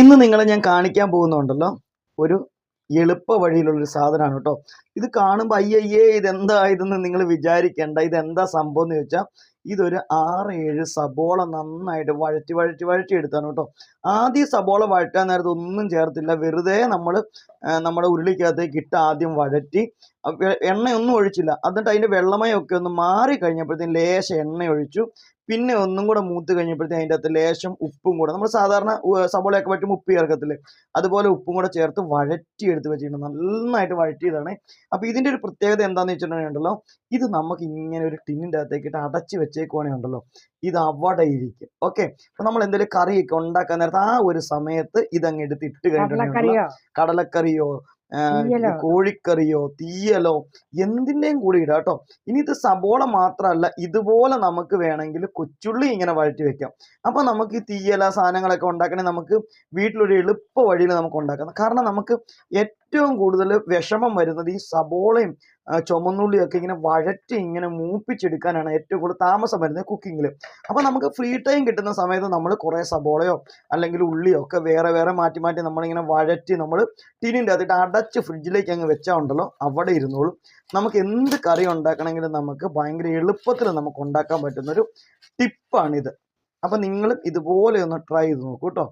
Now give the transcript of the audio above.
ഇന്ന് നിങ്ങളെ ഞാൻ കാണിക്കാൻ പോകുന്നുണ്ടല്ലോ. ഒരു എളുപ്പ വഴിയിലുള്ള ഒരു സാധനമാണ് കേട്ടോ. ഇത് കാണുമ്പോൾ അയ്യയ്യേ ഇതെന്താ ഇതെന്ന് നിങ്ങൾ വിചാരിക്കേണ്ട. ഇതെന്താ സംഭവം എന്ന് ചോദിച്ചാൽ ഇതൊരു ആറ് ഏഴ് സബോള നന്നായിട്ട് വഴറ്റി വഴറ്റി വഴറ്റി എടുത്താണ് കേട്ടോ. ആദ്യം സബോള വഴറ്റാൻ നേരത്ത് ഒന്നും ചേർത്തില്ല. വെറുതെ നമ്മൾ നമ്മുടെ ഉരുളിക്കകത്തേക്ക് ഇട്ട് ആദ്യം വഴറ്റി എണ്ണയൊന്നും ഒഴിച്ചില്ല. എന്നിട്ട് അതിന്റെ വെള്ളമയൊക്കെ ഒന്ന് മാറി കഴിഞ്ഞപ്പോഴത്തേക്കും ലേശം എണ്ണ ഒഴിച്ചു പിന്നെ ഒന്നും കൂടെ മൂത്ത് കഴിഞ്ഞപ്പോഴത്തേക്കും അതിന്റെ അകത്ത് ലേശം ഉപ്പും കൂടെ നമ്മൾ സാധാരണ സബോളയൊക്കെ പറ്റും ഉപ്പ് ചേർക്കത്തില്ലേ? അതുപോലെ ഉപ്പും കൂടെ ചേർത്ത് വഴറ്റി എടുത്ത് വെച്ചിട്ടുണ്ട്. നന്നായിട്ട് വഴറ്റിയതാണ്. അപ്പോൾ ഇതിന്റെ ഒരു പ്രത്യേകത എന്താണെന്ന് വെച്ചിട്ടുണ്ടെങ്കിൽ ഉണ്ടല്ലോ ഇത് നമുക്ക് ഇങ്ങനെ ഒരു ടിന്നിന്റെ അകത്തേക്ക് ഇട്ട് അടച്ച് വെച്ചേക്കുവാണെങ്കിൽ ഉണ്ടല്ലോ ഇത് അവിടെ ഇരിക്കും. ഓക്കെ? അപ്പോൾ നമ്മൾ എന്തെങ്കിലും കറിയൊക്കെ ഉണ്ടാക്കാൻ നേരത്തെ ആ ഒരു സമയത്ത് ഇതങ്ങ് എടുത്ത് ഇട്ട് കഴിഞ്ഞിട്ടുണ്ടെങ്കിൽ കടലക്കറിയോ? കോഴിക്കറിയോ തീയലോ എന്തിന്റെയും കൂടി ഇടാം കേട്ടോ. ഇനി ഇത് സബോള മാത്രമല്ല ഇതുപോലെ നമുക്ക് വേണമെങ്കിൽ കൊച്ചുള്ളി ഇങ്ങനെ വഴറ്റി വെക്കാം. അപ്പോൾ നമുക്ക് ഈ തീയല സാധനങ്ങളൊക്കെ ഉണ്ടാക്കണേ നമുക്ക് വീട്ടിലൊരു എളുപ്പ വഴിയിൽ നമുക്ക് ഉണ്ടാക്കാം. കാരണം നമുക്ക് ഏറ്റവും കൂടുതൽ വിഷമം വരുന്നത് ഈ സബോളയും ആ, ചുമന്നുള്ളിയും ഒക്കെ ഇങ്ങനെ വഴറ്റി ഇങ്ങനെ മൂപ്പിച്ചെടുക്കാനാണ് ഏറ്റവും കൂടുതൽ താമസം വരുന്നത് കുക്കിങ്ങിൽ അപ്പോൾ നമുക്ക് ഫ്രീ ടൈം കിട്ടുന്ന സമയത്ത് നമ്മൾ കുറേ സബോളയോ അല്ലെങ്കിൽ ഉള്ളിയോ ഒക്കെ വേറെ വേറെ മാറ്റി മാറ്റി നമ്മളിങ്ങനെ വഴറ്റി നമ്മൾ ടിന്നിന്റെ അതിട്ട് അടച്ച് ഫ്രിഡ്ജിലേക്ക് അങ്ങ് വെച്ചാൽ ഉണ്ടല്ലോ അവിടെ ഇരുന്നോളും. നമുക്ക് എന്ത് കറി ഉണ്ടാക്കണമെങ്കിലും നമുക്ക് ഭയങ്കര എളുപ്പത്തിൽ നമുക്ക് ഉണ്ടാക്കാൻ പറ്റുന്നൊരു ടിപ്പാണിത്. അപ്പം നിങ്ങളും ഇതുപോലെ ഒന്ന് ട്രൈ ചെയ്ത് നോക്കൂ കേട്ടോ.